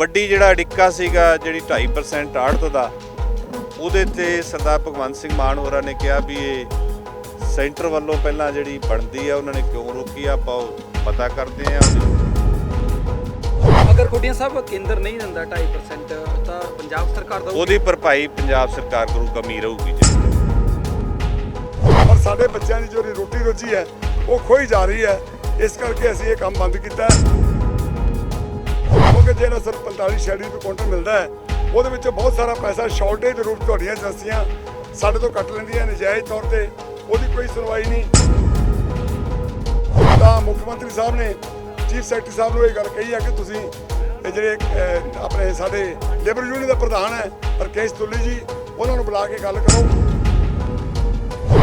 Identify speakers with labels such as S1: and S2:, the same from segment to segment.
S1: ਵੱਡੀ ਜਿਹੜਾ ਅੜਿੱਕਾ ਸੀਗਾ ਜਿਹੜੀ 2.5% ਆੜਤ ਦਾ ਉਹਦੇ ਤੇ ਸਰਦਾਰ ਭਗਵੰਤ ਸਿੰਘ ਮਾਨ ਹੋਰਾਂ ਨੇ ਕਿਹਾ ਵੀ ਇਹ ਸੈਂਟਰ ਵੱਲੋਂ ਪਹਿਲਾਂ ਜਿਹੜੀ ਬਣਦੀ ਆ ਉਹਨਾਂ ਨੇ ਕਿਉਂ ਰੋਕੀ? ਆ ਆਪਾਂ ਉਹ ਪਤਾ ਕਰਦੇ ਆ।
S2: ਅਗਰ ਖੁੱਡੀਆਂ ਸਾਹਿਬ ਕੇਂਦਰ ਨਹੀਂ ਦਿੰਦਾ 2.5% ਤਾਂ ਪੰਜਾਬ ਸਰਕਾਰ ਦਾ
S1: ਉਹਦੀ ਭਰਪਾਈ ਪੰਜਾਬ ਸਰਕਾਰ ਕਰੂ ਕਮੀ ਰਹੂਗੀ ਜੀ।
S3: ਪਰ ਸਾਡੇ ਬੱਚਿਆਂ ਦੀ ਜਿਹੜੀ ਰੋਟੀ ਰੋਜੀ ਹੈ ਉਹ ਖੋਈ ਜਾ ਰਹੀ ਹੈ। ਇਸ ਕਰਕੇ ਅਸੀਂ ਇਹ ਕੰਮ ਬੰਦ ਕੀਤਾ। ਹੈ ਕਿਉਂਕਿ ਜਿਹੜਾ ਸਰ 45 ਛਿਆਲੀ ਰੁਪਏ ਕੁਇੰਟਲ ਮਿਲਦਾ ਹੈ, ਉਹਦੇ ਵਿੱਚ ਬਹੁਤ ਸਾਰਾ ਪੈਸਾ ਸ਼ਾਰਟੇਜ ਦੇ ਰੂਪ ਤੁਹਾਡੀਆਂ ਏਜੰਸੀਆਂ ਸਾਡੇ ਤੋਂ ਕੱਟ ਲੈਂਦੀਆਂ ਨਜਾਇਜ਼ ਤੌਰ ਤੇ, ਉਹਦੀ ਕੋਈ ਸੁਣਵਾਈ ਨਹੀਂ। ਤਾਂ ਮੁੱਖ ਮੰਤਰੀ ਸਾਹਿਬ ਨੇ, ਚੀਫ ਸੈਕਟਰੀ ਸਾਹਿਬ ਨੂੰ ਇਹ ਗੱਲ ਕਹੀ ਹੈ ਕਿ ਤੁਸੀਂ ਇਹ ਜਿਹੜੇ ਆਪਣੇ ਸਾਡੇ ਲੇਬਰ ਯੂਨੀਅਨ ਦਾ ਪ੍ਰਧਾਨ ਹੈ, ਰਕੇਸ਼ ਤੁੱਲੀ ਜੀ, ਉਹਨਾਂ ਨੂੰ ਬੁਲਾ ਕੇ ਗੱਲ ਕਰੋ।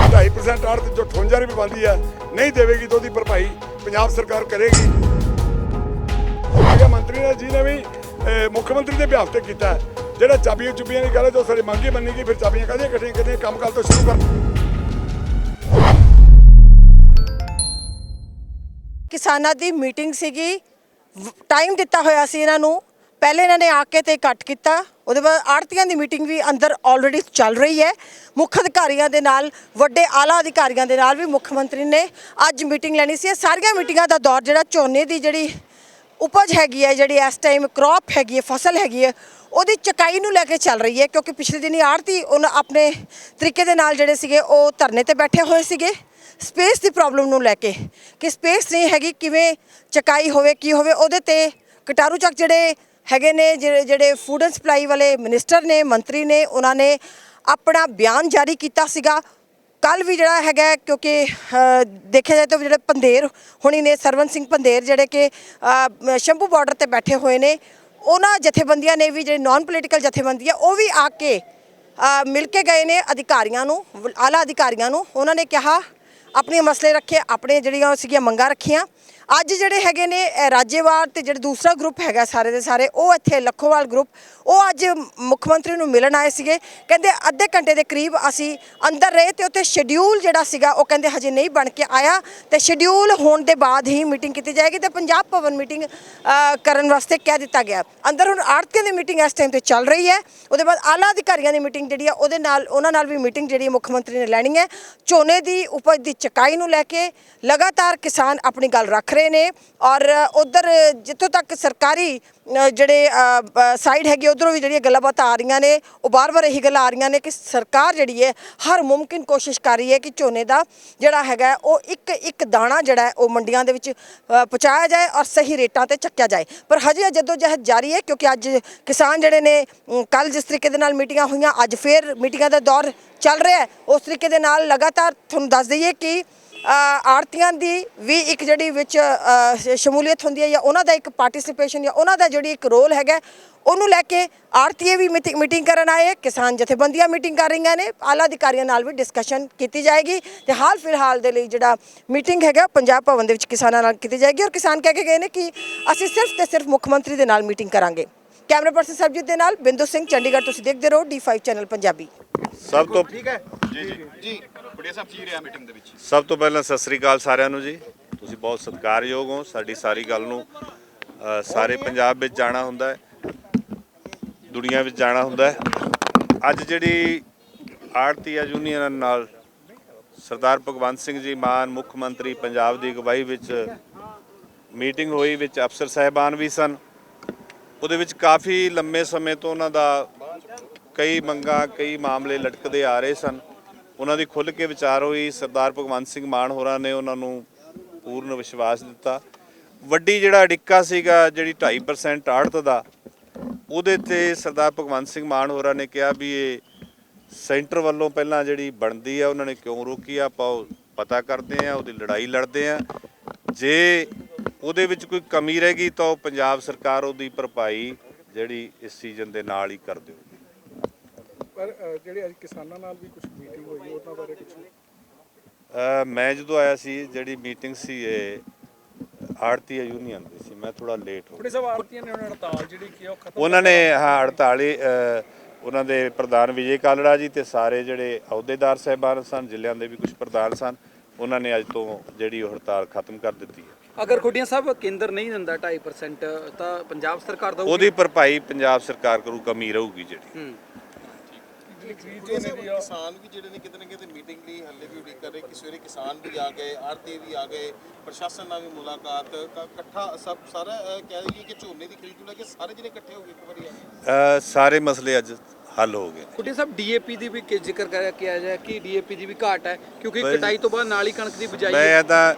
S3: 2.5% ਆੜਤ ਜੋ 58 ਰੁਪਏ ਬਣਦੀ ਹੈ, ਨਹੀਂ ਦੇਵੇਗੀ ਤਾਂ ਉਹਦੀ ਭਰਪਾਈ ਪੰਜਾਬ ਸਰਕਾਰ ਕਰੇਗੀ। ਇਹ ਮੰਤਰੀ ਨੇ ਜੀ ਨੇ ਵੀ ਮੁੱਖ ਮੰਤਰੀ ਦੇ ਬਿਆਨ ਤੇ ਕੀਤਾ ਹੈ। ਜਿਹੜਾ ਚਾਬੀਆਂ ਚੁੱਬੀਆਂ ਦੀ ਗੱਲ ਹੈ, ਜੋ ਸਾਡੀ ਮੰਗੀ ਮੰਨੀ ਗਈ ਫਿਰ ਚਾਬੀਆਂ ਕਾਹਦੀਆਂ ਕੱਢੀਆਂ ਕਿਤੇ ਕੰਮ ਕਰ ਤੋਂ ਸ਼ੁਰੂ ਕਰ
S4: ਕਿਸਾਨਾਂ ਦੀ ਮੀਟਿੰਗ ਸੀਗੀ ਟਾਈਮ ਦਿੱਤਾ ਹੋਇਆ ਸੀ ਇਹਨਾਂ ਨੂੰ। ਪਹਿਲੇ ਇਹਨਾਂ ਨੇ ਆ ਕੇ ਤੇ ਕੱਟ ਕੀਤਾ। ਉਹਦੇ ਬਾਅਦ ਆੜਤੀਆਂ ਦੀ ਮੀਟਿੰਗ ਵੀ ਅੰਦਰ ਆਲਰੇਡੀ ਚੱਲ ਰਹੀ ਹੈ। ਮੁੱਖ ਅਧਿਕਾਰੀਆਂ ਦੇ ਨਾਲ, ਵੱਡੇ ਆਲਾ ਅਧਿਕਾਰੀਆਂ ਦੇ ਨਾਲ ਵੀ ਮੁੱਖ ਮੰਤਰੀ ਨੇ ਅੱਜ ਮੀਟਿੰਗ ਲੈਣੀ ਸੀ। ਇਹ ਸਾਰੀਆਂ ਮੀਟਿੰਗਾਂ ਦਾ ਦੌਰ ਜਿਹੜਾ ਝੋਨੇ ਦੀ ਜਿਹੜੀ ਉਪਜ ਹੈਗੀ ਹੈ ਜਿਹੜੀ ਇਸ ਟਾਈਮ ਕ੍ਰੌਪ ਹੈਗੀ ਹੈ ਫਸਲ ਹੈਗੀ ਹੈ ਉਹਦੀ ਚਕਾਈ ਨੂੰ ਲੈ ਕੇ ਚੱਲ ਰਹੀ ਹੈ, ਕਿਉਂਕਿ ਪਿਛਲੇ ਦਿਨੀ ਆੜਤੀ ਉਹਨਾਂ ਆਪਣੇ ਤਰੀਕੇ ਦੇ ਨਾਲ ਜਿਹੜੇ ਸੀਗੇ, ਉਹ ਧਰਨੇ ਤੇ ਬੈਠੇ ਹੋਏ ਸੀਗੇ ਸਪੇਸ ਦੀ ਪ੍ਰੋਬਲਮ ਨੂੰ ਲੈ ਕੇ, ਕਿ ਸਪੇਸ ਨਹੀਂ ਹੈਗੀ, ਕਿਵੇਂ ਚਕਾਈ ਹੋਵੇ, ਕੀ ਹੋਵੇ, ਉਹਦੇ ਤੇ ਕਟਾਰੂ ਚੱਕ ਜਿਹੜੇ ਹੈਗੇ ਨੇ ਜਿਹੜੇ ਜਿਹੜੇ ਫੂਡ ਐਂਡ ਸਪਲਾਈ ਵਾਲੇ ਮਿਨਿਸਟਰ ਨੇ, ਮੰਤਰੀ ਨੇ, ਉਹਨਾਂ ਨੇ ਆਪਣਾ ਬਿਆਨ ਜਾਰੀ ਕੀਤਾ ਸੀਗਾ ਕੱਲ ਵੀ ਜਿਹੜਾ ਹੈਗਾ ਕਿਉਂਕਿ ਦੇਖਿਆ ਜਾਏ ਤਾਂ ਜਿਹੜੇ ਪੰਦੇਰ ਹੁਣੀ ਨੇ ਸਰਵਨ ਸਿੰਘ ਪੰਦੇਰ ਜਿਹੜੇ ਕਿ ਸ਼ੰਭੂ ਬਾਰਡਰ ਤੇ ਬੈਠੇ ਹੋਏ ਨੇ, ਉਹਨਾਂ ਜਥੇਬੰਦੀਆਂ ਨੇ ਵੀ ਜਿਹੜੇ ਨਾਨ ਪੋਲੀਟੀਕਲ ਜਥੇਬੰਦੀਆਂ ਉਹ ਵੀ ਆ ਕੇ ਮਿਲ ਕੇ ਗਏ ਨੇ ਅਧਿਕਾਰੀਆਂ ਨੂੰ ਆਲਾ ਅਧਿਕਾਰੀਆਂ ਨੂੰ। ਉਹਨਾਂ ਨੇ ਕਿਹਾ ਆਪਣੇ ਮਸਲੇ ਰੱਖੇ, ਆਪਣੇ ਜਿਹੜੀਆਂ ਸੀਗੀਆਂ ਮੰਗਾਂ ਰੱਖੀਆਂ ਅੱਜ ਜਿਹੜੇ ਹੈਗੇ ਨੇ ਇਹ ਰਾਜੇਵਾਰ ਤੇ ਜਿਹੜੇ ਦੂਸਰਾ ਗਰੁੱਪ ਹੈਗਾ ਸਾਰੇ ਦੇ ਸਾਰੇ, ਉਹ ਇੱਥੇ ਲੱਖੋਵਾਲ ਗਰੁੱਪ ਉਹ ਅੱਜ ਮੁੱਖ ਮੰਤਰੀ ਨੂੰ ਮਿਲਣ ਆਏ ਸੀਗੇ। ਕਹਿੰਦੇ ਅੱਧੇ ਘੰਟੇ ਦੇ ਕਰੀਬ ਅਸੀਂ ਅੰਦਰ ਰਹੇ ਤੇ ਉੱਥੇ ਸ਼ਡਿਊਲ ਜਿਹੜਾ ਸੀਗਾ, ਉਹ ਕਹਿੰਦੇ ਹਜੇ ਨਹੀਂ ਬਣ ਕੇ ਆਇਆ। ਤੇ ਸ਼ਡਿਊਲ ਹੋਣ ਦੇ ਬਾਅਦ ਹੀ ਮੀਟਿੰਗ ਕੀਤੀ ਜਾਏਗੀ ਤੇ ਪੰਜਾਬ ਭਵਨ ਮੀਟਿੰਗ ਕਰਨ ਵਾਸਤੇ ਕਹਿ ਦਿੱਤਾ ਗਿਆ। ਅੰਦਰ ਹੁਣ ਆੜਤੀਆਂ ਦੀ ਮੀਟਿੰਗ ਇਸ ਟਾਈਮ ਤੇ ਚੱਲ ਰਹੀ ਹੈ। ਉਹਦੇ ਬਾਅਦ ਆਲਾ ਅਧਿਕਾਰੀਆਂ ਦੀ ਮੀਟਿੰਗ ਜਿਹੜੀ ਆ, ਉਹਦੇ ਨਾਲ, ਉਹਨਾਂ ਨਾਲ ਵੀ ਮੀਟਿੰਗ ਜਿਹੜੀ ਮੁੱਖ ਮੰਤਰੀ ਨੇ ਲੈਣੀ ਹੈ। ਝੋਨੇ ਦੀ ਉਪਜ ਦੀ ਚਕਾਈ ਨੂੰ ਲੈ ਕੇ ਲਗਾਤਾਰ ਕਿਸਾਨ ਆਪਣੀ ਗੱਲ ਰੱਖ ਰਹੇ ਨੇ ਔਰ ਉਧਰ ਜਿੱਥੋਂ ਤੱਕ ਸਰਕਾਰੀ ਜਿਹੜੇ ਸਾਈਡ ਹੈਗੀ, ਉਧਰੋਂ ਵੀ ਜਿਹੜੀਆਂ ਗੱਲਾਂ ਬਾਤਾਂ ਆ ਰਹੀਆਂ ਨੇ, ਉਹ ਬਾਰ-ਬਾਰ ਇਹੀ ਗੱਲਾਂ ਆ ਰਹੀਆਂ ਨੇ ਕਿ ਸਰਕਾਰ ਜਿਹੜੀ ਹੈ, ਹਰ ਮੁਮਕਿਨ ਕੋਸ਼ਿਸ਼ ਕਰ ਰਹੀ ਹੈ ਕਿ ਝੋਨੇ ਦਾ ਜਿਹੜਾ ਹੈਗਾ, ਉਹ ਇੱਕ ਇੱਕ ਦਾਣਾ ਜਿਹੜਾ ਉਹ ਮੰਡੀਆਂ ਦੇ ਵਿੱਚ ਪਹੁੰਚਾਇਆ ਜਾਏ ਔਰ ਸਹੀ ਰੇਟਾਂ ਤੇ ਚੱਕਿਆ ਜਾਏ। ਪਰ ਹਜੇ ਜਦੋਂ ਜਹਿਦ ਜਾਰੀ ਹੈ ਕਿਉਂਕਿ ਅੱਜ ਕਿਸਾਨ ਜਿਹੜੇ ਨੇ ਕੱਲ ਜਿਸ ਤਰੀਕੇ ਦੇ ਨਾਲ ਮੀਟਿੰਗਾਂ ਹੋਈਆਂ, ਅੱਜ ਫੇਰ ਮੀਟਿੰਗਾਂ ਦਾ ਦੌਰ ਚੱਲ ਰਿਹਾ ਹੈ। ਉਸ ਤਰੀਕੇ ਦੇ ਨਾਲ ਲਗਾਤਾਰ ਤੁਹਾਨੂੰ ਦੱਸ ਦਈਏ ਕਿ ਆੜਤੀਆਂ ਦੀ ਵੀ ਇੱਕ ਜਿਹੜੀ ਵਿੱਚ ਸ਼ਮੂਲੀਅਤ ਹੁੰਦੀ ਹੈ ਜਾਂ ਉਹਨਾਂ ਦਾ ਇੱਕ ਪਾਰਟਿਸਿਪੇਸ਼ਨ ਜਾਂ ਉਹਨਾਂ ਦਾ ਜਿਹੜੀ ਇੱਕ ਰੋਲ ਹੈਗਾ ਉਹਨੂੰ ਲੈ ਕੇ ਆੜਤੀਏ ਵੀ ਮੀਟਿੰਗ ਮੀਟਿੰਗ ਕਰਨ ਆਏ ਕਿਸਾਨ ਜਥੇਬੰਦੀਆਂ ਮੀਟਿੰਗ ਕਰ ਰਹੀਆਂ ਨੇ ਆਲਾ ਅਧਿਕਾਰੀਆਂ ਨਾਲ ਵੀ ਡਿਸਕਸ਼ਨ ਕੀਤੀ ਜਾਏਗੀ ਤੇ ਹਾਲ ਫਿਲਹਾਲ ਦੇ ਲਈ ਜਿਹੜਾ ਮੀਟਿੰਗ ਹੈਗਾ ਪੰਜਾਬ ਭਵਨ ਦੇ ਵਿੱਚ ਕਿਸਾਨਾਂ ਨਾਲ ਕੀਤੀ ਜਾਏਗੀ ਔਰ ਕਿਸਾਨ ਕਹਿ ਕੇ ਗਏ ਨੇ ਕਿ ਅਸੀਂ ਸਿਰਫ ਤੇ ਸਿਰਫ ਮੁੱਖ ਮੰਤਰੀ ਦੇ ਨਾਲ ਮੀਟਿੰਗ ਕਰਾਂਗੇ। ਕੈਮਰਾ ਪਰਸਨ ਸਰਬਜੀਤ ਦੇ ਨਾਲ ਬਿੰਦੂ ਸਿੰਘ ਚੰਡੀਗੜ੍ਹ ਤੁਸੀਂ ਦੇਖਦੇ ਰਹੋ D5 ਚੈਨਲ ਪੰਜਾਬੀ।
S1: ਸਭ ਤੋਂ
S5: ਠੀਕ ਹੈ। ਜੀ ਜੀ। ਜੀ। ਬੜੀਆ ਸਾਹਿਬ ਕੀ ਰਿਹਾ ਮੀਟਿੰਗ ਦੇ ਵਿੱਚ।
S1: ਸਭ ਤੋਂ ਪਹਿਲਾਂ ਸਤਿ ਸ੍ਰੀ ਅਕਾਲ ਸਾਰਿਆਂ ਨੂੰ ਜੀ। ਤੁਸੀਂ ਬਹੁਤ ਸਤਿਕਾਰਯੋਗ ਹੋ। ਸਾਡੀ ਸਾਰੀ ਗੱਲ ਨੂੰ ਸਾਰੇ ਪੰਜਾਬ ਵਿੱਚ ਜਾਣਾ ਹੁੰਦਾ ਹੈ। ਦੁਨੀਆ ਵਿੱਚ ਜਾਣਾ ਹੁੰਦਾ ਹੈ। ਅੱਜ ਜਿਹੜੀ ਆੜਤੀਆ ਯੂਨੀਅਨ ਨਾਲ, ਸਰਦਾਰ ਭਗਵੰਤ ਸਿੰਘ ਜੀ ਮਾਨ, ਮੁੱਖ ਮੰਤਰੀ ਪੰਜਾਬ ਦੀ ਅਗਵਾਈ ਵਿੱਚ ਮੀਟਿੰਗ ਹੋਈ, ਵਿੱਚ ਅਫਸਰ ਸਾਹਿਬਾਨ ਵੀ ਸਨ। ਉਹਦੇ ਵਿੱਚ ਕਾਫੀ ਲੰਮੇ ਸਮੇਂ ਤੋਂ ਉਹਨਾਂ ਦਾ ਕਈ ਮੰਗਾਂ, ਕਈ ਮਾਮਲੇ ਲਟਕਦੇ ਆ ਰਹੇ ਸਨ। ਉਹਨਾਂ ਦੀ ਖੁੱਲ੍ਹ ਕੇ ਵਿਚਾਰ ਹੋਈ, ਸਰਦਾਰ ਭਗਵੰਤ ਸਿੰਘ ਮਾਨ ਹੋਰਾਂ ਨੇ ਉਹਨਾਂ ਨੂੰ ਪੂਰਨ ਵਿਸ਼ਵਾਸ ਦਿੱਤਾ। ਵੱਡੀ ਜਿਹੜਾ ਅੜਿੱਕਾ ਸੀਗਾ, ਜਿਹੜੀ 2.5% ਆੜਤ ਦਾ, ਉਹਦੇ ਤੇ ਸਰਦਾਰ ਭਗਵੰਤ ਸਿੰਘ ਮਾਨ ਹੋਰਾਂ ਨੇ ਕਿਹਾ ਵੀ ਇਹ ਸੈਂਟਰ ਵੱਲੋਂ ਪਹਿਲਾਂ ਜਿਹੜੀ ਬਣਦੀ ਆ, ਉਹਨਾਂ ਨੇ ਕਿਉਂ ਰੋਕੀ ਆ? ਆਪਾਂ ਉਹ ਪਤਾ ਕਰਦੇ ਆ, ਉਹਦੀ ਲੜਾਈ ਲੜਦੇ ਆ। ਜੇ ਉਹਦੇ ਵਿੱਚ ਕੋਈ ਕਮੀ ਰਹਿ ਗਈ ਤਾਂ ਉਹ ਪੰਜਾਬ ਸਰਕਾਰ ਉਹਦੀ ਭਰਪਾਈ ਜਿਹੜੀ ਇਸ ਸੀਜ਼ਨ ਦੇ ਨਾਲ ਹੀ ਕਰ ਦਿਓ।
S6: ਪਰ ਜਿਹੜੇ ਅੱਜ ਕਿਸਾਨਾਂ ਨਾਲ ਵੀ ਕੁਝ ਮੀਟਿੰਗ ਹੋਈ ਉਹਨਾਂ ਬਾਰੇ ਕੁਝ
S1: ਅ, ਮੈਂ ਜਦੋਂ ਆਇਆ ਸੀ ਜਿਹੜੀ ਮੀਟਿੰਗ ਸੀ ਇਹ ਆੜਤੀਆ ਯੂਨੀਅਨ ਦੀ ਸੀ ਮੈਂ ਥੋੜਾ ਲੇਟ ਹੋ ਗਿਆ।
S2: ਖੁੱਡੀ ਸਾਹਿਬ ਆੜਤੀਆਂ ਨੇ ਉਹਨਾਂ ਹੜਤਾਲ ਜਿਹੜੀ ਕਿ ਉਹ ਖਤਮ
S1: ਉਹਨਾਂ ਨੇ ਹਾਂ 48 ਅ, ਉਹਨਾਂ ਦੇ ਪ੍ਰਧਾਨ ਵਿਜੇ ਕਾਲੜਾ ਜੀ ਤੇ ਸਾਰੇ ਜਿਹੜੇ ਅਹੁਦੇਦਾਰ ਸਹਿਬਾਨ ਸਨ ਜ਼ਿਲ੍ਹਿਆਂ ਦੇ ਵੀ ਕੁਝ ਪ੍ਰਧਾਨ ਸਨ ਉਹਨਾਂ ਨੇ ਅੱਜ ਤੋਂ ਜਿਹੜੀ ਉਹ ਹੜਤਾਲ ਖਤਮ ਕਰ ਦਿੱਤੀ ਹੈ।
S2: ਅਗਰ ਖੁੱਡੀਆਂ ਸਾਹਿਬ ਕੇਂਦਰ ਨਹੀਂ ਦਿੰਦਾ 2.5% ਤਾਂ ਪੰਜਾਬ ਸਰਕਾਰ ਦਾ
S1: ਉਹਦੀ ਭਰਪਾਈ ਪੰਜਾਬ ਸਰਕਾਰ ਕਰੂ ਕਮੀ ਰਹੂਗੀ ਜਿਹੜੀ।
S5: ਕਿਸਾਨ ਵੀ ਜਿਹੜੇ ਨੇ ਕਿਤੇ ਨਾ ਕਿਤੇ ਮੀਟਿੰਗ ਲਈ ਹੱਲੇ ਵੀ ਉਡੀਕ ਕਰ ਰਹੇ ਕਿ ਸਵੇਰੇ ਕਿਸਾਨ ਵੀ ਆ ਗਏ ਆੜਤੀ ਵੀ ਆ ਗਏ ਪ੍ਰਸ਼ਾਸਨ ਨਾਲ ਵੀ ਮੁਲਾਕਾਤ ਕ- ਇਕੱਠਾ ਸਭ ਸਾਰਾ ਅਹ, ਕਹਿ ਲਈਏ ਕਿ ਝੋਨੇ ਦੀ ਖਰੀਦ ਨੂੰ ਲੈ ਕੇ ਸਾਰੇ ਜਿਹੜੇ ਇਕੱਠੇ ਹੋ ਗਏ ਇੱਕ ਵਾਰੀ ਆ।
S1: ਅ, ਸਾਰੇ ਮਸਲੇ ਅੱਜ ਹੱਲ ਹੋ ਗਏ
S2: ਖੁੱਡੀਆਂ ਸਾਹਿਬ ਡੀਏਪੀ ਦੀ ਵੀ ਕਿ ਜ਼ਿਕਰ ਕਰਿਆ ਕਿਹਾ ਜਾਏ ਕਿ ਡੀਏਪੀ ਦੀ ਵੀ ਘਾਟ ਹੈ ਕਿਉਂਕਿ
S1: ਬਈ-
S2: ਕਟਾਈ ਤੋਂ ਬਾਅਦ ਨਾਲ ਹੀ ਕਣਕ ਦੀ ਬਿਜਾਈ
S1: ਮੈਂ ਤਾਂ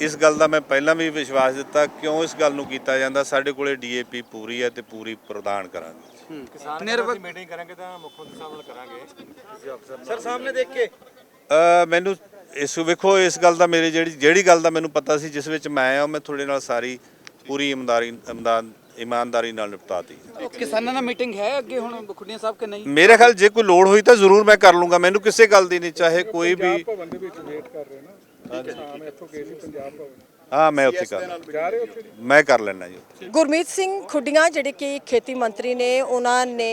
S1: ਇਸ ਗੱਲ ਦਾ ਮੈਂ ਪਹਿਲਾਂ ਵੀ ਵਿਸ਼ਵਾਸ ਦਿੱਤਾ ਕਿਉਂ ਇਸ ਗੱਲ ਨੂੰ ਕੀਤਾ ਜਾਂਦਾ ਸਾਡੇ ਕੋਲੇ ਡੀਏਪੀ ਪੂਰੀ ਹੈ ਤੇ ਪੂਰੀ ਪ੍ਰਦਾਨ ਕਰਾਂਗੇ।
S2: ਨਿਰਵਕ
S7: ਮੀਟਿੰਗ ਕਰਾਂਗੇ ਤਾਂ ਮੁੱਖ ਮੰਤਰੀ ਸਾਹਿਬ ਨਾਲ ਕਰਾਂਗੇ।
S2: ਸਰ ਸਾਹਮਣੇ ਦੇਖ। ਕੇ
S1: ਅ, ਮੈਨੂੰ ਇਸ ਵੇਖੋ ਇਸ ਗੱਲ ਦਾ ਮੇਰੇ ਜਿਹੜੀ ਜਿਹੜੀ ਗੱਲ ਦਾ ਮੈਨੂੰ ਪਤਾ ਸੀ ਜਿਸ ਵਿੱਚ ਮੈਂ ਆ ਮੈਂ ਤੁਹਾਡੇ ਨਾਲ ਸਾਰੀ ਪੂਰੀ ਇਮਾਨਦਾਰੀ ਇਮਦਾਨ ਇਮਾਨਦਾਰੀ ਨਾਲ ਨਿਪਟਾਤੀ।
S2: ਕਿਸਾਨਾਂ ਨਾਲ ਮੀਟਿੰਗ ਹੈ ਅੱਗੇ ਹੁਣ ਖੁੱਡੀਆਂ ਸਾਹਿਬ ਕਿ ਨਹੀਂ?
S1: ਮੇਰੇ ਖਿਆਲ ਜੇ ਕੋਈ ਲੋੜ ਹੋਈ ਤਾਂ ਜ਼ਰੂਰ ਮੈਂ ਕਰ ਲੂੰਗਾ। ਮੈਨੂੰ ਕਿਸੇ ਗੱਲ ਦੀ ਨਹੀਂ ਚਾਹੇ ਕੋਈ ਵੀ
S6: ਪੰਜਾਬ ਭਵਨ ਦੇ ਵਿੱਚ ਵੇਟ ਕਰ ਰਹੇ ਨਾ। ਕਿਸਾਨ ਇੱਥੋਂ ਗਏ ਸੀ ਪੰਜਾਬ ਭਵਨ।
S1: ਹਾਂ ਮੈਂ ਉੱਥੇ ਕਰ ਮੈਂ ਕਰ ਲੈਣਾ ਜੀ
S4: ਗੁਰਮੀਤ ਸਿੰਘ ਖੁੱਡੀਆਂ ਜਿਹੜੇ ਕਿ ਖੇਤੀ ਮੰਤਰੀ ਨੇ ਉਹਨਾਂ ਨੇ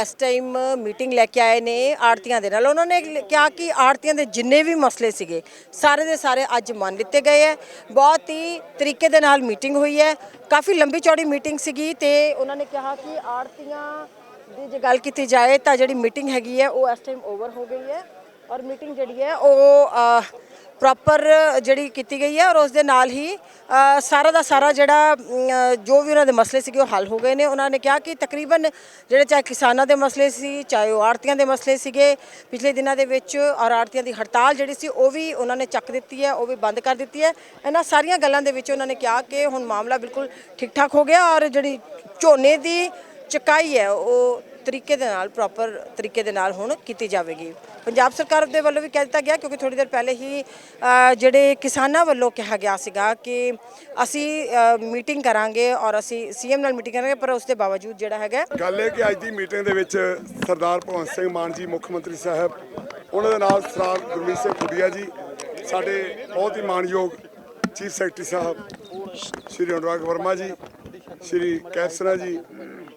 S4: ਇਸ ਟਾਈਮ ਮੀਟਿੰਗ ਲੈ ਕੇ ਆਏ ਨੇ ਆੜਤੀਆਂ ਦੇ ਨਾਲ। ਉਹਨਾਂ ਨੇ ਕਿਹਾ ਕਿ ਆੜਤੀਆਂ ਦੇ ਜਿੰਨੇ ਵੀ ਮਸਲੇ ਸੀਗੇ ਸਾਰੇ ਦੇ ਸਾਰੇ ਅੱਜ ਮੰਨ ਲਿੱਤੇ ਗਏ ਹੈ। ਬਹੁਤ ਹੀ ਤਰੀਕੇ ਦੇ ਨਾਲ ਮੀਟਿੰਗ ਹੋਈ ਹੈ। ਕਾਫੀ ਲੰਬੀ ਚੌੜੀ ਮੀਟਿੰਗ ਸੀਗੀ ਤੇ ਉਹਨਾਂ ਨੇ ਕਿਹਾ ਕਿ ਆੜਤੀਆਂ ਦੀ ਜੇ ਗੱਲ ਕੀਤੀ ਜਾਏ ਤਾਂ ਜਿਹੜੀ ਮੀਟਿੰਗ ਹੈਗੀ ਹੈ ਉਹ ਇਸ ਟਾਈਮ ਓਵਰ ਹੋ ਗਈ ਹੈ। ਔਰ ਮੀਟਿੰਗ ਜਿਹੜੀ ਹੈ ਉਹ ਪ੍ਰੋਪਰ ਜਿਹੜੀ ਕੀਤੀ ਗਈ ਹੈ ਔਰ ਉਸ ਦੇ ਨਾਲ ਹੀ ਸਾਰਾ ਦਾ ਸਾਰਾ ਜਿਹੜਾ ਜੋ ਵੀ ਉਹਨਾਂ ਦੇ ਮਸਲੇ ਸੀਗੇ ਉਹ ਹੱਲ ਹੋ ਗਏ ਨੇ। ਉਹਨਾਂ ਨੇ ਕਿਹਾ ਕਿ ਤਕਰੀਬਨ ਜਿਹੜੇ ਚਾਹੇ ਕਿਸਾਨਾਂ ਦੇ ਮਸਲੇ ਸੀ, ਚਾਹੇ ਉਹ ਆੜਤੀਆਂ ਦੇ ਮਸਲੇ ਸੀਗੇ, ਪਿਛਲੇ ਦਿਨਾਂ ਦੇ ਵਿੱਚ ਔਰ ਆੜਤੀਆਂ ਦੀ ਹੜਤਾਲ ਜਿਹੜੀ ਸੀ, ਉਹ ਵੀ ਉਹਨਾਂ ਨੇ ਚੱਕ ਦਿੱਤੀ ਹੈ, ਉਹ ਵੀ ਬੰਦ ਕਰ ਦਿੱਤੀ ਹੈ। ਇਹਨਾਂ ਸਾਰੀਆਂ ਗੱਲਾਂ ਦੇ ਵਿੱਚ ਉਹਨਾਂ ਨੇ ਕਿਹਾ ਕਿ ਹੁਣ ਮਾਮਲਾ ਬਿਲਕੁਲ ਠੀਕ ਠਾਕ ਹੋ ਗਿਆ ਔਰ ਜਿਹੜੀ ਝੋਨੇ ਦੀ ਚਕਾਈ ਹੈ, ਉਹ ਤਰੀਕੇ ਦੇ ਨਾਲ ਪ੍ਰੋਪਰ ਤਰੀਕੇ ਦੇ ਨਾਲ ਹੁਣ ਕੀਤੀ ਜਾਵੇਗੀ। ਪੰਜਾਬ ਸਰਕਾਰ ਦੇ ਵੱਲੋਂ ਵੀ ਕਹਿ ਦਿੱਤਾ ਗਿਆ, ਕਿਉਂਕਿ ਥੋੜੀ ਦੇਰ ਪਹਿਲੇ ਹੀ ਜਿਹੜੇ ਕਿਸਾਨਾਂ ਵੱਲੋਂ ਕਿਹਾ ਗਿਆ ਸੀਗਾ ਕਿ ਅਸੀਂ ਮੀਟਿੰਗ ਕਰਾਂਗੇ ਔਰ ਅਸੀਂ ਸੀਐਮ ਨਾਲ ਮੀਟਿੰਗ ਕਰਾਂਗੇ, ਪਰ ਉਸ ਦੇ ਬਾਵਜੂਦ ਜਿਹੜਾ ਹੈਗਾ
S3: ਗੱਲ ਇਹ ਕਿ ਅੱਜ ਦੀ ਮੀਟਿੰਗ ਦੇ ਵਿੱਚ ਸਰਦਾਰ ਭਗਵੰਤ ਸਿੰਘ ਮਾਨ ਜੀ, ਮੁੱਖ ਮੰਤਰੀ ਸਾਹਿਬ, ਉਹਨਾਂ ਦੇ ਨਾਲ ਸਰਦਾਰ ਗੁਰਮੀਤ ਸਿੰਘ ਖੁੱਡੀਆ ਜੀ, ਸਾਡੇ ਬਹੁਤ ਹੀ ਮਾਣਯੋਗ ਚੀਫ ਸੈਕਟਰੀ ਸਾਹਿਬ, ਸ਼੍ਰੀ ਅਨੁਰਾਗ ਵਰਮਾ ਜੀ, ਸ਼੍ਰੀ ਕੈਪਸਨਾ ਜੀ,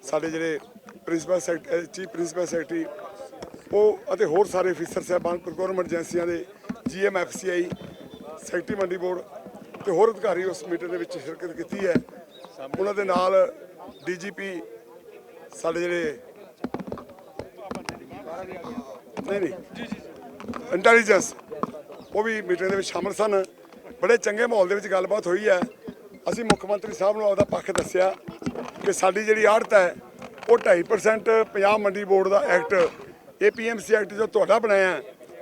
S3: ਸਾਡੇ ਜਿਹੜੇ principal secretary chief principal secretary, ਉਹ ਅਤੇ ਹੋਰ ਸਾਰੇ ਅਫੀਸਰ ਸਾਹਿਬਾਨ ਪ੍ਰੋਕੁਰਮੈਂਟ ਏਜੰਸੀਆਂ ਦੇ ਜੀਐਮਐਫਸੀਆਈ ਸੈਕਟਰੀ ਮੰਡੀ ਬੋਰਡ ਤੇ ਹੋਰ ਅਧਿਕਾਰੀ ਉਸ ਮੀਟਿੰਗ ਦੇ ਵਿੱਚ ਸ਼ਿਰਕਤ ਕੀਤੀ ਹੈ। ਉਹਨਾਂ ਦੇ ਨਾਲ ਡੀਜੀਪੀ ਸਾਡੇ ਜਿਹੜੇ ਨਹੀਂ ਨਹੀਂ, ਇੰਟੈਲੀਜੈਂਸ, ਉਹ ਵੀ ਮੀਟਿੰਗ ਦੇ ਵਿੱਚ ਸ਼ਾਮਲ ਸਨ। ਬੜੇ ਚੰਗੇ ਮਾਹੌਲ ਦੇ ਵਿੱਚ ਗੱਲਬਾਤ ਹੋਈ ਹੈ। ਅਸੀਂ ਮੁੱਖ ਮੰਤਰੀ ਸਾਹਿਬ ਨੂੰ ਆਪਦਾ ਪੱਖ ਦੱਸਿਆ ਕਿ ਸਾਡੀ ਜਿਹੜੀ ਆੜਤ ਹੈ ਉਹ 2.5% ਪੰਜਾਬ ਮੰਡੀ ਬੋਰਡ ਦਾ ਐਕਟ ਏਪੀਐਮਸੀ ਐਕਟ ਜੋ ਤੁਹਾਡਾ ਬਣਾਇਆ,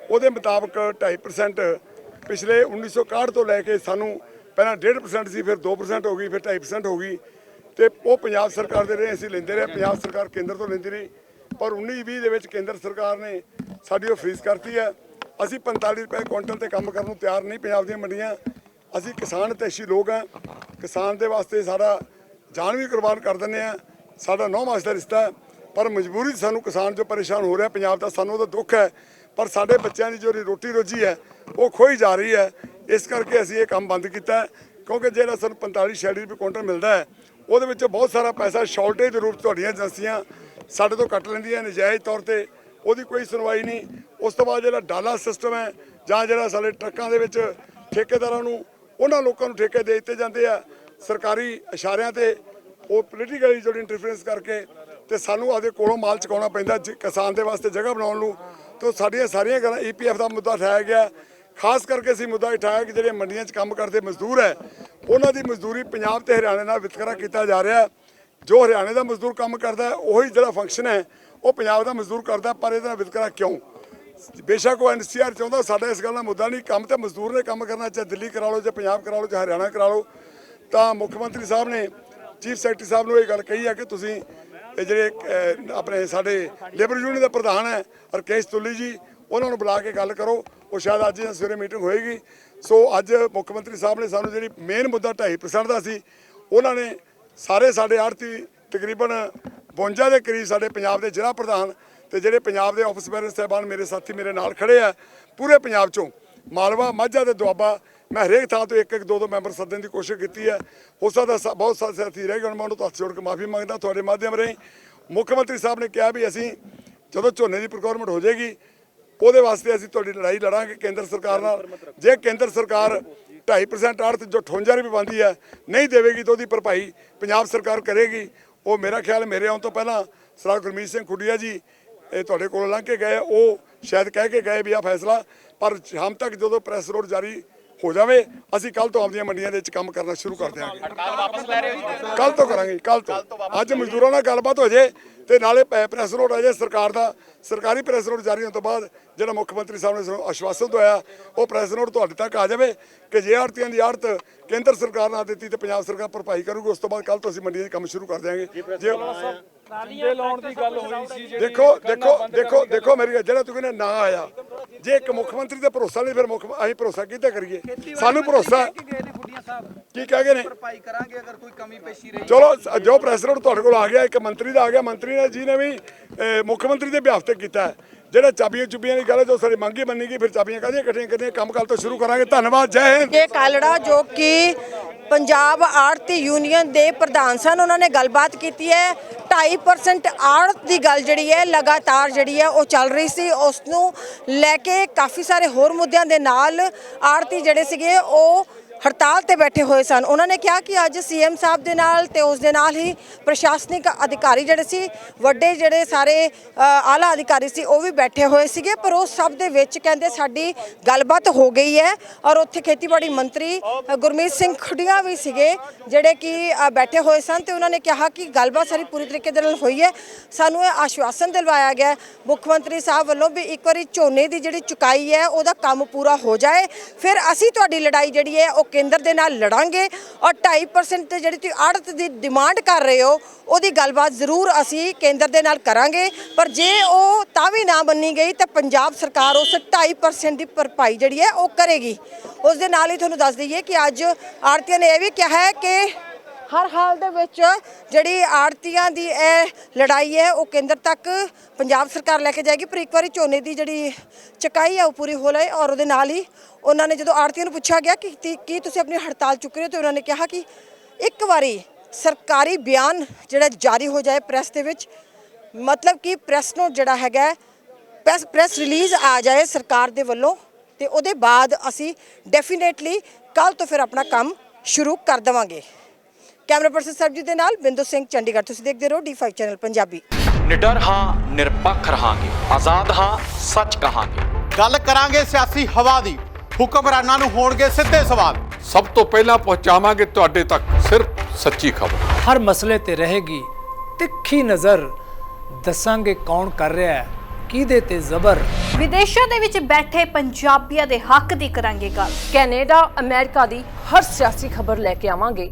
S3: ਉਹਦੇ ਮੁਤਾਬਕ 2.5% ਪਿਛਲੇ 1961 ਤੋਂ ਲੈ ਕੇ ਸਾਨੂੰ ਪਹਿਲਾਂ 1.5% ਸੀ, ਫਿਰ 2% ਹੋ ਗਈ, ਫਿਰ 2.5% ਹੋ ਗਈ। ਤੇ ਉਹ ਪੰਜਾਬ ਸਰਕਾਰ ਦੇ ਰਹੇ, ਅਸੀਂ ਲੈਂਦੇ ਰਹੇ, ਪੰਜਾਬ ਸਰਕਾਰ ਕੇਂਦਰ ਤੋਂ ਲੈਂਦੀ ਰਹੀ। ਪਰ 19-20 ਦੇ ਵਿੱਚ ਕੇਂਦਰ ਸਰਕਾਰ ਨੇ ਸਾਡੀ ਉਹ ਫ੍ਰੀਜ਼ ਕਰਤੀ ਹੈ। ਅਸੀਂ 45 ਰੁਪਏ ਕੁਇੰਟਲ ਤੇ ਕੰਮ ਕਰਨ ਨੂੰ ਤਿਆਰ ਨਹੀਂ ਪੰਜਾਬ ਦੀਆਂ ਮੰਡੀਆਂ। ਅਸੀਂ ਕਿਸਾਨ ਤੈਸ਼ੀ ਲੋਕ ਹਾਂ। ਕਿਸਾਨ ਦੇ ਵਾਸਤੇ ਸਾਡਾ ਜਾਨ ਵੀ ਕੁਰਬਾਨ ਕਰ ਦਿੰਦੇ ਆ ਸਾਡਾ ਨੌ ਮਾਸ ਦਾ ਰਿਸ਼ਤਾ ਹੈ, ਪਰ ਮਜਬੂਰੀ 'ਚ ਸਾਨੂੰ ਕਿਸਾਨ ਜੋ ਪਰੇਸ਼ਾਨ ਹੋ ਰਿਹਾ, ਪੰਜਾਬ ਦਾ ਸਾਨੂੰ ਉਹਦਾ ਦੁੱਖ ਹੈ, ਪਰ ਸਾਡੇ ਬੱਚਿਆਂ ਦੀ ਜੋ ਰੋਟੀ ਰੋਜੀ ਹੈ, ਉਹ ਖੋਈ ਜਾ ਰਹੀ ਹੈ। ਇਸ ਕਰਕੇ ਅਸੀਂ ਇਹ ਕੰਮ ਬੰਦ ਕੀਤਾ ਕਿਉਂਕਿ ਜਿਹੜਾ ਸਾਨੂੰ 45 ਛਿਆਲੀ ਰੁਪਏ ਕੁਇੰਟਲ ਮਿਲਦਾ ਹੈ, ਉਹਦੇ ਵਿੱਚ ਬਹੁਤ ਸਾਰਾ ਪੈਸਾ ਸ਼ਾਰਟੇਜ ਦੇ ਰੂਪ ਤੁਹਾਡੀਆਂ ਏਜੰਸੀਆਂ ਸਾਡੇ ਤੋਂ ਕੱਟ ਲੈਂਦੀਆਂ, ਨਜਾਇਜ਼ ਤੌਰ ਤੇ ਉਹਦੀ ਕੋਈ ਸੁਣਵਾਈ ਨਹੀਂ। ਉਸ ਤੋਂ ਬਾਅਦ ਜਿਹੜਾ ਡਾਲਾ ਸਿਸਟਮ ਹੈ, ਜਾਂ ਜਿਹੜਾ ਸਾਡੇ ਟਰੱਕਾਂ ਦੇ ਵਿੱਚ ਠੇਕੇਦਾਰਾਂ ਨੂੰ, ਉਹਨਾਂ ਲੋਕਾਂ ਨੂੰ ਠੇਕੇ ਦੇ ਦਿੱਤੇ ਜਾਂਦੇ ਆ। ਸਰਕਾਰੀ ਇਸ਼ਾਰਿਆਂ ਤੇ ਉਹ ਪੋਲੀਟੀਕਲੀ ਜਿਹੜੀ ਇੰਟਰਫੇਰੈਂਸ ਕਰਕੇ ਤੇ ਸਾਨੂੰ ਆਪਦੇ ਕੋਲੋਂ ਮਾਲ ਚੁਕਾਉਣਾ ਪੈਂਦਾ ਜ- ਕਿਸਾਨ ਦੇ ਵਾਸਤੇ ਜਗ੍ਹਾ ਬਣਾਉਣ ਨੂੰ, ਤੋਂ ਸਾਡੀਆਂ ਸਾਰੀਆਂ ਗੱਲਾਂ ਈਪੀਐਫ ਦਾ ਮੁੱਦਾ ਉਠਾਇਆ ਗਿਆ। ਖਾਸ ਕਰਕੇ ਅਸੀਂ ਮੁੱਦਾ ਉਠਾਇਆ ਕਿ ਜਿਹੜੇ ਮੰਡੀਆਂ 'ਚ ਕੰਮ ਕਰਦੇ ਮਜ਼ਦੂਰ ਹੈ, ਉਹਨਾਂ ਦੀ ਮਜ਼ਦੂਰੀ ਪੰਜਾਬ ਤੇ ਹਰਿਆਣਾ ਨਾਲ ਵਿਤਕਰਾ ਕੀਤਾ ਜਾ ਰਿਹਾ। ਜੋ ਹਰਿਆਣੇ ਦਾ ਮਜ਼ਦੂਰ ਕੰਮ ਕਰਦਾ ਉਹੀ ਜਿਹੜਾ ਫੰਕਸ਼ਨ ਹੈ, ਉਹ ਪੰਜਾਬ ਦਾ ਮਜ਼ਦੂਰ ਕਰਦਾ, ਪਰ ਇਹਦਾ ਵਿਤਕਰਾ ਕਿਉਂ? ਬੇਸ਼ੱਕ ਉਹ ਐਨਸੀਆਰ ਚਾਹੁੰਦਾ, ਸਾਡਾ ਇਸ ਗੱਲ ਦਾ ਮੁੱਦਾ ਨਹੀਂ, ਕੰਮ ਤੇ ਮਜ਼ਦੂਰ ਨੇ ਕੰਮ ਕਰਨਾ, ਚਾਹੇ ਦਿੱਲੀ ਕਰਾ ਲਓ, ਚਾਹੇ ਪੰਜਾਬ ਕਰਾ ਲਓ, ਚਾਹੇ ਹਰਿਆਣਾ ਕਰਾ ਲਓ। ਤਾਂ ਮੁੱਖ ਮੰਤਰੀ ਸਾਹਿਬ ਨੇ ਚੀਫ ਸੈਕਟਰੀ ਸਾਹਿਬ ਨੂੰ ਇਹ ਗੱਲ ਕਹੀ ਆ ਕਿ ਤੁਸੀਂ ਇਹ ਜਿਹੜੇ ਆਪਣੇ ਸਾਡੇ ਲੇਬਰ ਯੂਨੀਅਨ ਦਾ ਪ੍ਰਧਾਨ ਹੈ, ਰਕੇਸ਼ ਤੁੱਲੀ ਜੀ, ਉਹਨਾਂ ਨੂੰ ਬੁਲਾ ਕੇ ਗੱਲ ਕਰੋ। ਉਹ ਸ਼ਾਇਦ ਅੱਜ ਸਵੇਰੇ ਮੀਟਿੰਗ ਹੋਏਗੀ। ਸੋ ਅੱਜ ਮੁੱਖ ਮੰਤਰੀ ਸਾਹਿਬ ਨੇ ਸਾਨੂੰ ਜਿਹੜੀ ਮੇਨ ਮੁੱਦਾ 2.5% ਦਾ ਸੀ, ਉਹਨਾਂ ਨੇ ਸਾਰੇ ਸਾਡੇ ਆੜਤੀ ਤਕਰੀਬਨ 52 ਦੇ ਕਰੀਬ ਸਾਡੇ ਪੰਜਾਬ ਦੇ ਜ਼ਿਲ੍ਹਾ ਪ੍ਰਧਾਨ ਤੇ ਜਿਹੜੇ ਪੰਜਾਬ ਦੇ ਆਫਿਸ ਬੈਰਰ ਸਾਹਿਬਾਨ ਮੇਰੇ ਸਾਥੀ ਮੇਰੇ ਨਾਲ ਖੜੇ ਆ, ਪੂਰੇ ਪੰਜਾਬ ਚੋਂ, ਮਾਲਵਾ, ਮਾਝਾ ਤੇ ਦੁਆਬਾ ਮੈਂ ਹਰੇਕ ਥਾਂ ਤੋਂ ਇੱਕ ਇੱਕ ਦੋ ਦੋ ਮੈਂਬਰ ਸੱਦਣ ਦੀ ਕੋਸ਼ਿਸ਼ ਕੀਤੀ ਹੈ। ਹੋ ਸਕਦਾ ਸ- ਬਹੁਤ ਸਾਰੇ ਸਾਥੀ ਰਹਿ ਗਏ ਹੁਣ, ਮੈਂ ਉਹਨਾਂ ਤੋਂ ਹੱਥ ਜੋੜ ਕੇ ਮਾਫੀ ਮੰਗਦਾ, ਤੁਹਾਡੇ ਮਾਧਿਅਮ ਰਾਹੀਂ। ਮੁੱਖ ਮੰਤਰੀ ਸਾਹਿਬ ਨੇ ਕਿਹਾ ਵੀ ਅਸੀਂ ਜਦੋਂ ਝੋਨੇ ਦੀ ਪ੍ਰੋਕਿਉਰਮੈਂਟ ਹੋ ਜਾਏਗੀ, ਉਹਦੇ ਵਾਸਤੇ ਅਸੀਂ ਤੁਹਾਡੀ ਲੜਾਈ ਲੜਾਂਗੇ ਕੇਂਦਰ ਸਰਕਾਰ ਨਾਲ। ਜੇ ਕੇਂਦਰ ਸਰਕਾਰ 2.5% ਆੜਤ ਜੋ 58 ਰੁਪਏ ਬੰਦੀ ਹੈ, ਨਹੀਂ ਦੇਵੇਗੀ ਤਾਂ ਉਹਦੀ ਭਰਪਾਈ ਪੰਜਾਬ ਸਰਕਾਰ ਕਰੇਗੀ। ਉਹ ਮੇਰਾ ਖਿਆਲ ਮੇਰੇ ਆਉਣ ਤੋਂ ਪਹਿਲਾਂ ਸਰਦਾਰ ਗੁਰਮੀਤ ਸਿੰਘ ਖੁੱਡੀਆ ਜੀ, ਇਹ ਤੁਹਾਡੇ ਕੋਲ ਲੰਘ ਕੇ ਗਏ, ਉਹ ਸ਼ਾਇਦ ਕਹਿ ਕੇ ਗਏ ਵੀ ਆ ਫੈਸਲਾ, ਪਰ ਸ਼ਾਮ ਤੱਕ ਜਦੋਂ ਪ੍ਰੈਸ ਰੋਡ ਜਾਰੀ ਹੋ ਜਾਵੇ ਅਸੀਂ ਕੱਲ ਤੋਂ ਆਪਣੀਆਂ ਮੰਡੀਆਂ ਦੇ ਵਿੱਚ ਕੰਮ ਕਰਨਾ ਸ਼ੁਰੂ ਕਰ ਦਿਆਂਗੇ। ਕੱਲ ਤੋਂ ਕਰਾਂਗੇ ਕੱਲ ਤੋਂ। ਅੱਜ ਮਜ਼ਦੂਰਾਂ ਨਾਲ ਗੱਲਬਾਤ ਹੋ ਜੇ ਤੇ ਨਾਲੇ ਪੈ- ਪ੍ਰੈਸ ਨੋਟ ਆ ਜੇ ਸਰਕਾਰ ਦਾ ਸਰਕਾਰੀ ਪ੍ਰੈਸ ਨੋਟ ਜਾਰੀ ਹੋਣ ਤੋਂ ਬਾਅਦ ਜਿਹੜਾ ਮੁੱਖ ਮੰਤਰੀ ਸਾਹਿਬ ਨੇ ਸਾਨੂੰ ਆਸ਼ਵਾਸਨ ਦਵਾਇਆ ਉਹ ਪ੍ਰੈਸ ਨੋਟ ਤੁਹਾਡੇ ਤੱਕ ਆ ਜਾਵੇ ਕਿ ਜੇ ਆੜਤੀਆਂ ਦੀ ਆੜਤ ਕੇਂਦਰ ਸਰਕਾਰ ਨਾਲ ਦਿੱਤੀ ਤੇ ਪੰਜਾਬ ਸਰਕਾਰ ਭਰਪਾਈ ਕਰੂਗੀ ਉਸ ਤੋਂ ਬਾਅਦ ਕੱਲ ਤੋਂ ਅਸੀਂ ਮੰਡੀਆਂ 'ਚ ਕੰਮ ਸ਼ੁਰੂ ਕਰ ਦਿਆਂਗੇ। ਜੇ
S6: ਦੇ ਲਾਉਣ ਦੀ ਗੱਲ ਹੋਈ ਸੀ ਜਿਹੜੀ
S3: ਦੇਖੋ ਦੇਖੋ ਦੇਖੋ ਦੇਖੋ ਮੇਰੀ ਜਿਹੜਾ ਤੂੰ ਕਹਿੰਦਾ ਨਾ ਆਇਆ ਜੇ ਇੱਕ ਮੁੱਖ ਮੰਤਰੀ ਤੇ ਭਰੋਸਾ ਨਹੀਂ ਫਿਰ ਮੁੱਖ ਅਸੀਂ ਭਰੋਸਾ ਕਿੱਦਾਂ ਕਰੀਏ? ਸਾਨੂੰ ਭਰੋਸਾ
S2: ਕਿ ਸਾਹਿਬ
S3: ਕਹਿ ਗਏ ਨੇ?
S2: ਭਰਪਾਈ ਕਰਾਂਗੇ ਅਗਰ ਕੋਈ ਕਮੀ ਪੇਸ਼ੀ ਰਹੀ।
S3: ਚਲੋ ਜੋ ਪ੍ਰੈਸ ਨੋਟ ਤੁਹਾਡੇ ਕੋਲ ਆ ਗਿਆ ਇੱਕ ਮੰਤਰੀ ਦਾ ਆ ਗਿਆ ਮੰਤਰੀ ਨੇ ਜੀ ਨੇ ਵੀ ਮੁੱਖ ਮੰਤਰੀ ਦੇ ਬਿਆਫ ਤੇ ਕੀਤਾ ਹੈ। ਜਿਹੜਾ ਚਾਬੀਆਂ ਚੁੱਬੀਆਂ ਦੀ ਗੱਲ ਹੈ ਜੋ ਸਾਡੀ ਮੰਗੀ ਮੰਨੀ ਗਈ ਫਿਰ ਚਾਬੀਆਂ ਕਾਹਦੀਆਂ ਇਕੱਠੀਆਂ ਕਰਨੀਆਂ? ਕੰਮ ਕੱਲ ਤੋਂ ਸ਼ੁਰੂ ਕਰਾਂਗੇ। ਧੰਨਵਾਦ ਜੈ ਹਿੰਦ!
S4: ਇਹ ਕਾਲੜਾ ਜੋ ਕਿ ਪੰਜਾਬ ਆੜਤੀ ਯੂਨੀਅਨ ਦੇ ਪ੍ਰਧਾਨ ਸਨ ਉਹਨਾਂ ਨੇ ਗੱਲਬਾਤ ਕੀਤੀ ਹੈ। 2.5% ਆੜਤ ਦੀ ਗੱਲ ਜਿਹੜੀ ਹੈ ਲਗਾਤਾਰ ਜਿਹੜੀ ਹੈ ਉਹ ਚੱਲ ਰਹੀ ਸੀ। ਉਸ ਨੂੰ ਲੈ ਕੇ ਕਾਫੀ ਸਾਰੇ ਹੋਰ ਮੁੱਦਿਆਂ ਦੇ ਨਾਲ ਆੜਤੀ ਜਿਹੜੇ ਸੀਗੇ ਉਹ ਹੜਤਾਲ ਤੇ ਬੈਠੇ ਹੋਏ ਸਨ। ਉਹਨਾਂ ਨੇ ਕਿਹਾ ਕਿ ਅੱਜ ਸੀਐਮ ਸਾਹਿਬ ਦੇ ਨਾਲ ਤੇ ਉਸ ਦੇ ਨਾਲ ਹੀ ਪ੍ਰਸ਼ਾਸਨਿਕ ਅਧਿਕਾਰੀ ਜਿਹੜੇ ਸੀ, ਵੱਡੇ ਜਿਹੜੇ ਸਾਰੇ ਆਲਾ ਅਧਿਕਾਰੀ ਸੀ, ਉਹ ਵੀ ਬੈਠੇ ਹੋਏ ਸੀਗੇ। ਪਰ ਉਹ ਸਭ ਦੇ ਵਿੱਚ ਕਹਿੰਦੇ ਸਾਡੀ ਗੱਲਬਾਤ ਹੋ ਗਈ ਹੈ ਔਰ ਉੱਥੇ ਖੇਤੀਬਾੜੀ ਮੰਤਰੀ ਗੁਰਮੀਤ ਸਿੰਘ ਖੁੱਡੀਆਂ ਵੀ ਸੀਗੇ ਜਿਹੜੇ ਕਿ ਬੈਠੇ ਹੋਏ ਸਨ ਤੇ ਉਹਨਾਂ ਨੇ ਕਿਹਾ ਕਿ ਗੱਲਬਾਤ ਸਾਰੀ ਪੂਰੀ ਤਰੀਕੇ ਦੇ ਨਾਲ ਹੋਈ ਹੈ। ਸਾਨੂੰ ਇਹ ਆਸ਼ਵਾਸਨ ਦਿਲਵਾਇਆ ਗਿਆ ਮੁੱਖ ਮੰਤਰੀ ਸਾਹਿਬ ਵੱਲੋਂ ਵੀ ਇੱਕ ਵਾਰੀ ਝੋਨੇ ਦੀ ਜਿਹੜੀ ਚੁਕਾਈ ਹੈ, ਉਹਦਾ ਕੰਮ ਪੂਰਾ ਹੋ ਜਾਏ। ਫਿਰ ਅਸੀਂ ਤੁਹਾਡੀ ਲੜਾਈ ਜਿਹੜੀ ਹੈ, ਉਹ ਕੇਂਦਰ ਦੇ ਨਾਲ ਲੜਾਂਗੇ ਔਰ 2.5% ਤੇ ਜਿਹੜੀ ਤੁਸੀਂ ਆੜਤ ਦੀ ਡਿਮਾਂਡ ਕਰ ਰਹੇ ਹੋ, ਉਹਦੀ ਗੱਲਬਾਤ ਜ਼ਰੂਰ ਅਸੀਂ ਕੇਂਦਰ ਦੇ ਨਾਲ ਕਰਾਂਗੇ। ਪਰ ਜੇ ਉਹ ਤਾਂ ਵੀ ਨਾ ਮੰਨੀ ਗਈ, ਤਾਂ ਪੰਜਾਬ ਸਰਕਾਰ ਉਸ 2.5% ਦੀ ਭਰਪਾਈ ਜਿਹੜੀ ਹੈ, ਉਹ ਕਰੇਗੀ। ਉਸ ਦੇ ਨਾਲ ਹੀ ਤੁਹਾਨੂੰ ਦੱਸ ਦਈਏ ਕਿ ਅੱਜ ਆੜਤੀਆਂ ਨੇ ਇਹ ਵੀ ਕਿਹਾ ਹੈ ਕਿ ਹਰ ਹਾਲ ਦੇ ਵਿੱਚ ਜਿਹੜੀ ਆੜਤੀਆਂ ਦੀ ਇਹ ਲੜਾਈ ਹੈ, ਉਹ ਕੇਂਦਰ ਤੱਕ ਪੰਜਾਬ ਸਰਕਾਰ ਲੈ ਕੇ ਜਾਏਗੀ। ਪਰ ਇੱਕ ਵਾਰੀ ਝੋਨੇ ਦੀ ਜਿਹੜੀ ਚਕਾਈ ਹੈ ਉਹ ਪੂਰੀ ਹੋ ਲਏ ਔਰ ਉਹਦੇ ਨਾਲ ਹੀ ਉਹਨਾਂ ਨੇ ਜਦੋਂ ਆੜਤੀਆਂ ਨੂੰ ਪੁੱਛਿਆ ਗਿਆ ਕਿ ਤੀ- ਕੀ ਤੁਸੀਂ ਆਪਣੀ ਹੜਤਾਲ ਚੁੱਕ ਰਹੇ ਹੋ, ਤੇ ਉਹਨਾਂ ਨੇ ਕਿਹਾ ਕਿ ਇੱਕ ਵਾਰੀ ਸਰਕਾਰੀ ਬਿਆਨ ਜਿਹੜਾ ਜਾਰੀ ਹੋ ਜਾਏ ਪ੍ਰੈਸ ਦੇ ਵਿੱਚ, ਮਤਲਬ ਕਿ ਪ੍ਰੈਸ ਨੂੰ ਜਿਹੜਾ ਹੈਗਾ ਪ੍ਰੈਸ ਪ੍ਰੈਸ ਰਿਲੀਜ਼ ਆ ਜਾਏ ਸਰਕਾਰ ਦੇ ਵੱਲੋਂ, ਤੇ ਉਹਦੇ ਬਾਅਦ ਅਸੀਂ ਡੈਫੀਨੇਟਲੀ ਕੱਲ ਤੋਂ ਫਿਰ ਆਪਣਾ ਕੰਮ ਸ਼ੁਰੂ ਕਰ ਦੇਵਾਂਗੇ। ਕੈਮਰਾ ਪਰਸਨ ਸਰਬਜੀਤ ਦੇ ਨਾਲ ਬਿੰਦੂ ਸਿੰਘ ਚੰਡੀਗੜ੍ਹ। ਤੁਸੀਂ ਦੇਖਦੇ ਰਹੋ D5 ਚੈਨਲ ਪੰਜਾਬੀ।
S8: ਨਿਡਰ ਹਾਂ ਨਿਰਪੱਖ ਰਹਾਂਗੇ। ਆਜ਼ਾਦ ਹਾਂ ਸੱਚ ਕਹਾਂਗੇ।
S9: ਗੱਲ ਕਰਾਂਗੇ ਸਿਆਸੀ ਹਵਾ ਦੀ। ਹੁਕਮਰਾਨਾਂ ਨੂੰ ਹੋਣਗੇ ਸਿੱਧੇ ਸਵਾਲ।
S10: ਸਭ ਤੋਂ ਪਹਿਲਾਂ ਪਹੁੰਚਾਵਾਂਗੇ ਤੁਹਾਡੇ ਤੱਕ ਸਿਰਫ ਸੱਚੀ ਖਬਰ।
S11: ਹਰ ਮਸਲੇ ਤੇ ਰਹੇਗੀ ਤਿੱਖੀ ਨਜ਼ਰ। ਦੱਸਾਂਗੇ ਕੌਣ ਕਰ ਰਿਹਾ ਹੈ ਕਿਹਦੇ ਤੇ ਜ਼ਬਰ।
S12: ਵਿਦੇਸ਼ਾਂ ਦੇ ਵਿੱਚ ਬੈਠੇ ਪੰਜਾਬੀਆਂ ਦੇ ਹੱਕ ਦੀ ਕਰਾਂਗੇ ਗੱਲ।
S13: ਕੈਨੇਡਾ ਅਮਰੀਕਾ ਦੀ ਹਰ ਸਿਆਸੀ ਖਬਰ ਲੈ ਕੇ ਆਵਾਂਗੇ।